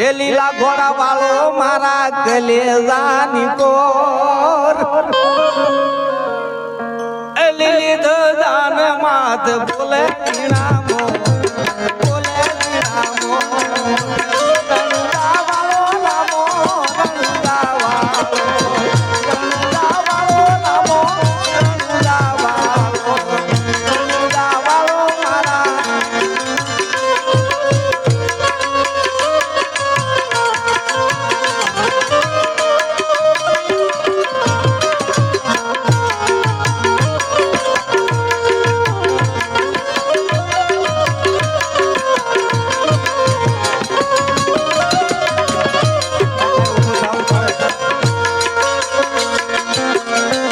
એ લીલા ઘોડા વાળો મારા કલેજાની કોર. લીલી દાન માથ બોલે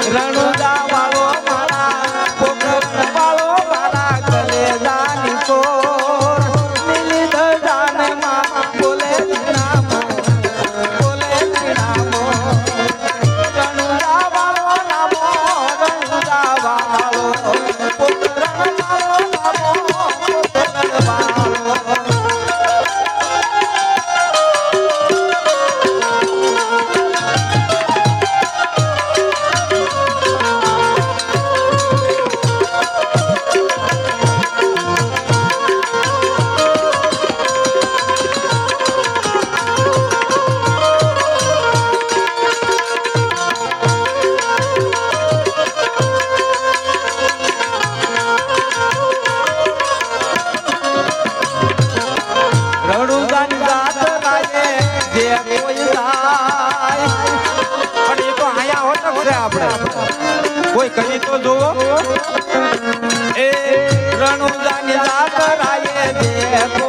serrano છે આપણે. કોઈ કહી તો જોવો એ રણુદાની રાત રાયે દેખો.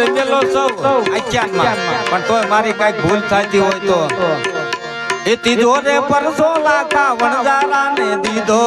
લીધેલો સૌ આખ્યાનમાં. પણ તોય મારી કઈ ભૂલ થતી હોય તો. એ તીધો રે પરસો લાતા વણજારા ને દીધો.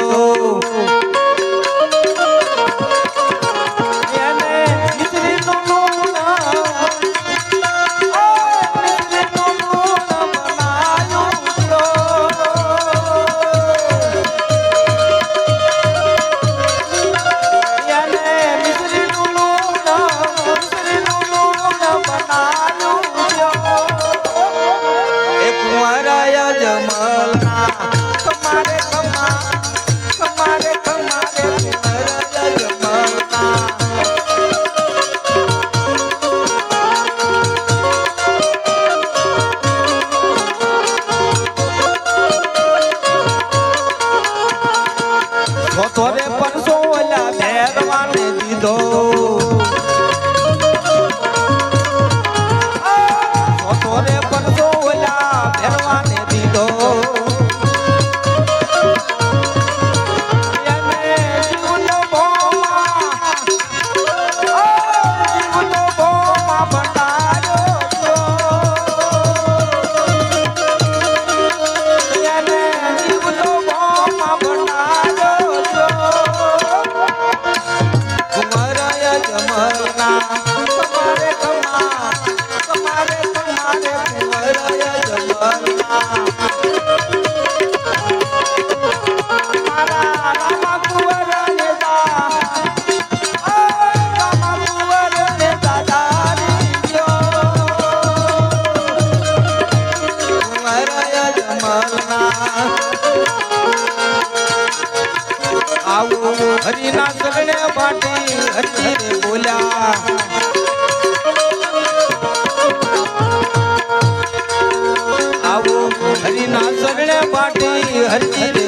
આવું હરિના ચરણે પાટી હરિ બોલ્યા. આવું હરિના ચરણે પાટી હરિ